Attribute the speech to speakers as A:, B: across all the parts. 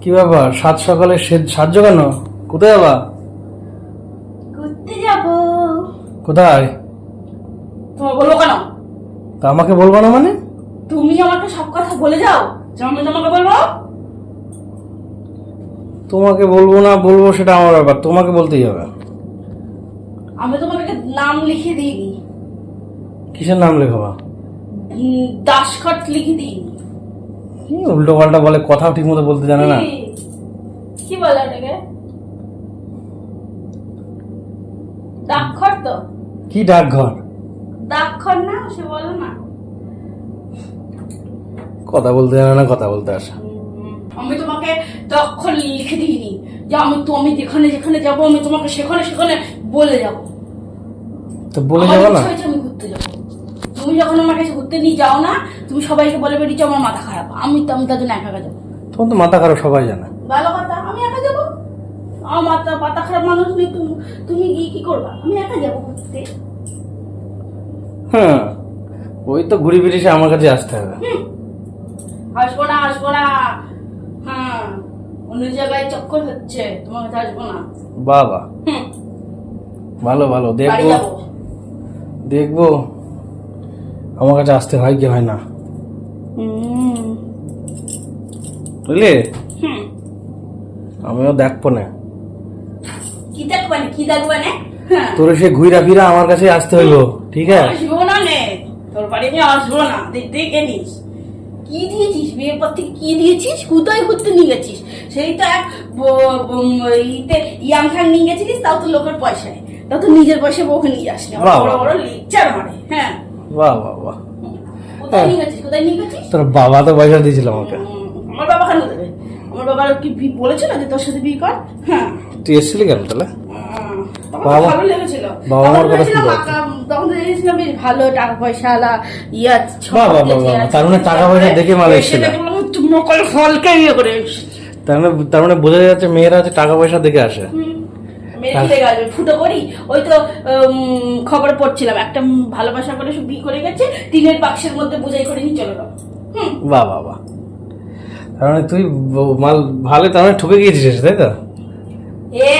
A: কি ব্যাপার? সাত সকালে সে- সাত জোগানো কোথায় যাবা
B: ঘুরতে যাব।
A: কোথায়?
B: তোমার বলব কেন?
A: তা আমাকে বলব না মানে?
B: তুমি আমাকে সব কথা বলে যাও। যে আমি তোমাকে বলব।
A: তোমাকে বলব না বলব সেটা আমার ব্যাপার। তোমাকে বলতেই হবে।
B: আমি তোমাকে নাম লিখে দিইনি।
A: কিসের নাম লেখাবা?
B: দাসখত লিখে দিইনি।
A: কি উল্টো পাল্টা বলে কথাও ঠিক মতো বলতে জানে না।
B: কি- বলে ওটাকে? ডাকঘর তো।
A: কি ডাকঘর?
B: ডাকঘর না সে বলে না।
A: কথা বলতে জানে না কথা বলতে আসে।
B: আমি তোমাকে দক্ষর লিখে দিইনি যে আমি তো আমি যেখানে যেখানে যাব আমি তোমাকে সেখানে সেখানে বলে যাব।
A: তো বলে যাব না?
B: তুমি যখন আমার কাছে ঘুরতে নিয়ে যাও না তুমি সবাইকে বলে বেরিয়েছো আমার মাথা খারাপ। আমি তো আমি তার জন্য একা একা যাব।
A: তোমার তো মাথা খারাপ সবাই জানে।
B: ভালো কথা আমি একা যাব? আমার মাথা মাথা খারাপ মানুষ নেই তুমি তুমি গিয়ে কি করবা? আমি একা যাব ঘুরতে।
A: হ্যাঁ ওই তো ঘুরি ফিরে এসে আমার কাছে আসতে হবে।
B: আসব না আসব না। হ্যাঁ অন্য জায়গায় চক্কর হচ্ছে তোমার কাছে আসব না।
A: বাবা। ভালো ভালো দেখব। দেখব। আমার কাছে আসতে হয় কি হয় না?
B: হুম।
A: বুঝলি?
B: হুম।
A: আমিও দেখব না।
B: কি দেখবে না? কি দেখবে না? হ্যাঁ।
A: তোর সে ঘুরা ফিরা আমার কাছে আসতে হইব ঠিক আছে?
B: আসব না নে। তোর বাড়ি আমি আসব না। দেখতে গেলিস কি দিয়েছিস? বিয়ের পর থেকে কি দিয়েছিস? কোথায় ঘুরতে নিয়ে গেছিস। সেই তো এক ইতে ইয়াং খান নিয়ে গেছিলিস তাও তো লোকের পয়সায়। তাও তো নিজের পয়সা বউকে নিয়ে
A: বাহ,
B: বড় বড় লেকচার মারে। হ্যাঁ।
A: বাহ বাহ বাহ। তোর বাবা তো পয়সা দিয়েছিল আমাকে।
B: আমার বাবা কেন দেবে? আমার বাবার কি বি- বলেছিল যে তোর সাথে বিয়ে কর? হ্যাঁ।
A: তুই এসেছিলি কেন তাহলে? বাবা-
B: তখন
A: কথা শুনতে
B: তখন বেশ ভালো টাকা পয়সা আলা ইয়া
A: তার মানে টাকা পয়সা দেখে মাল এসেছিল।
B: মকল ফলকে ইয়ে করে
A: তার মানে তার মানে বোঝা যাচ্ছে মেয়েরা হচ্ছে টাকা পয়সা দেখে আসে।
B: হুম। মেরে গেল, ফুটো করি? ওই তো খবরে পড়ছিলাম। একটা ভালোবাসা করে সব বিয়ে করে গেছে টিনের বাক্সের মধ্যে বোঝাই করে নিয়ে চলে গেল।
A: বাহ বাহ বাহ। তার মানে তুই মাল ভালো তার মানে ঠকে গিয়েছিস তাই তো?
B: এ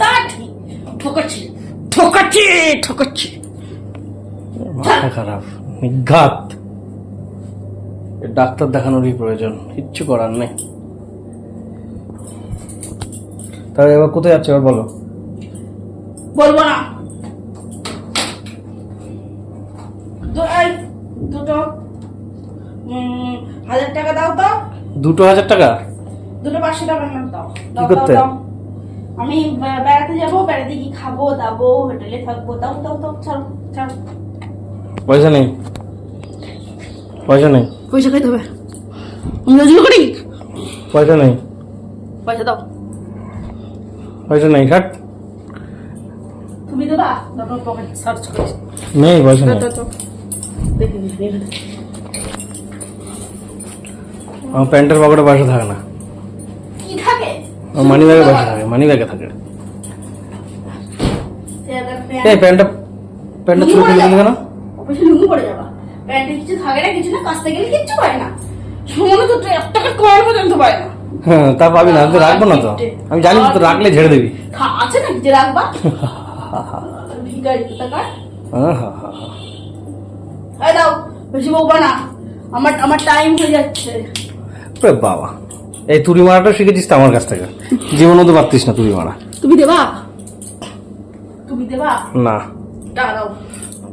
B: তা ঠিক। ঠকাচ্ছি ঠকাচ্ছি ঠকাচ্ছি।
A: মাথা খারাপ নিঘাত। ডাক্তার দেখানোরই প্রয়োজন কিচ্ছু করার নেই। তাহলে এবার কোথায় যাচ্ছে এবার বলো?
B: বলব না। এই, দুটো হাজার টাকা দাও তো।
A: দুটো হাজার টাকা?
B: দুটো পাঁচশো টাকা দাও দাও, দাও, দাও। আমি বেড়াতে যাব বেড়াতে গিয়ে খাব দাবো হোটেলে থাকব। দাও দাও দাও ছাড়ো ছাড়ো।
A: পয়সা নেই। পয়সা নেই।
B: পয়সা খাইতে হবে। আমি রোজগার করি?
A: পয়সা নেই।
B: পয়সা দাও।
A: পয়সা নেই কাট
B: তুমি দেবা? দাও পকেট সার্চ করে
A: নেই
B: দেখি দেখি দেখি
A: আমার প্যান্টের পকেটে পয়সা থাকে না।
B: কি থাকে?
A: মানি ব্যাগে পয়সা থাকে মানি ব্যাগে থাকে। এই প্যান্টটা প্যান্টটা চুরি করে দিলি কেন?
B: অবশ্যই লুঙ্গি পরে যাবা। প্যান্টে কিছু থাকে না কিছু না কাচতে গেলে কিচ্ছু পায় না। সময় তো এক পর্যন্ত পায় না।
A: হ্যাঁ তা পাবি না আমি তো রাখব না তো। আমি জানি তো রাখলে ঝেড়ে দিবি।
B: আছে না যে রাখবা? দাও বেশি বকবা না আমার আমার টাইম হয়ে যাচ্ছে।
A: বাবা এই তুড়ি মারাটা শিখেছিস তো আমার কাছ থেকে জীবনও তো পারতিস না তুড়ি মারা
B: তুমি দেবা তুমি দেবা
A: না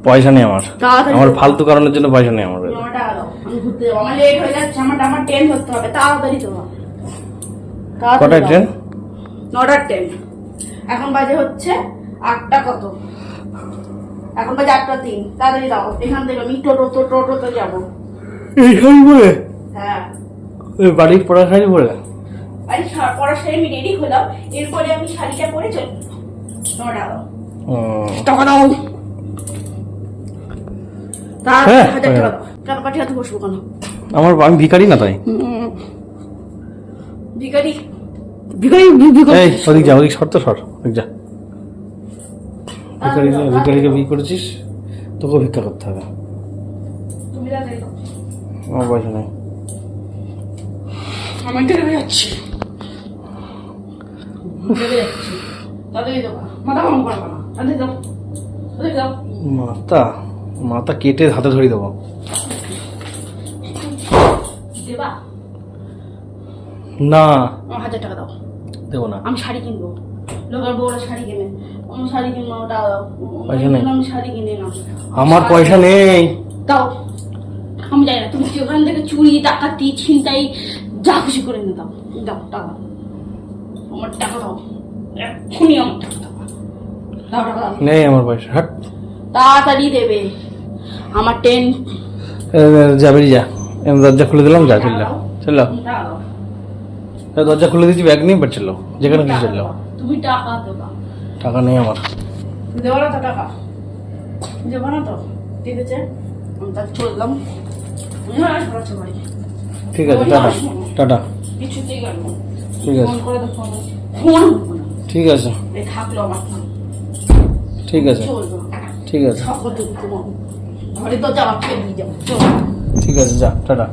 A: পয়সা নেই আমার আমার ফালতু কারণের জন্য পয়সা নেই আমার
B: তাড়াতাড়ি
A: ট্রেন
B: নটার ট্রেন এখন বাজে হচ্ছে আটটা কত? এখন বাজে আটটা তিন তাড়াতাড়ি দাও এখান থেকে আমি টোটো তো টোটোতে যাব।
A: এই শাড়ি পরে
B: হ্যাঁ।
A: ওই বাড়ির পড়া শাড়ি পরে
B: আরে পড়ার শাড়ি আমি রেডি হলাম এরপরে আমি শাড়িটা পরে চলি নটা দাও
A: উম,
B: টাকা দাও
A: হ্যাঁ,
B: হাজার টাকা
A: হ্যাঁ।
B: দাও কেন হাতে বসবো কেন?
A: আমার আমি ভিখারি না তাই?
B: ভিখারি? ভিখারি ভি- ভিখারি।
A: এই ওদিক যা ওদিক সর তো সর ওদিক যা। ভিখারি ভিখারিকে বিয়ে করেছিস? তোকেও ভিক্ষা করতে হবে। আমার পয়সা নেই।
B: মাথা
A: মাথা? কেটে হাতে ধরে দেবো। না।
B: হাজার টাকা দাও।
A: দেবো না।
B: আমি শাড়ি কিনবো। লোকের বউরা শাড়ি কিনে। আমি শাড়ি কিনবো ওটা
A: পয়সা নেই।
B: আমি শাড়ি কিনে না।
A: আমার পয়সা নেই।
B: দাও। আমি জানি না তুমি ওখান থেকে চুরি ডাকাতি ছিনতাই যা খুশি করে এনে দাও। দাও টাকা। আমার টাকা দাও। এক্ষুনি আমার টাকা দাও। দাও টাকা
A: নেই আমার পয়সা হাট।
B: তাড়াতাড়ি দেবে। আমার টেন
A: এ, যা আমি দরজা খুলে দিলাম যা চলল চলল
B: টাকা দাও।
A: এ, দরজা খুলে দিচ্ছি ব্যাগ নিয়ে বাট চলল যেখানে কিছু চলল।
B: তুমি টাকা দেবা।
A: টাকা নেই আমার।
B: দেবো না তো টাকা। দেবো না তো। ঠিক আছে? আমি তাহলে চললাম। বাড়ি।
A: ঠিক আছে টাটা টাটা।
B: কিছুতেই
A: ঠিক আছে। ঠিক আছে।
B: এই থাকল আমার
A: ঠিক আছে। ঠিক আছে। ঠিক আছে যা টাটা।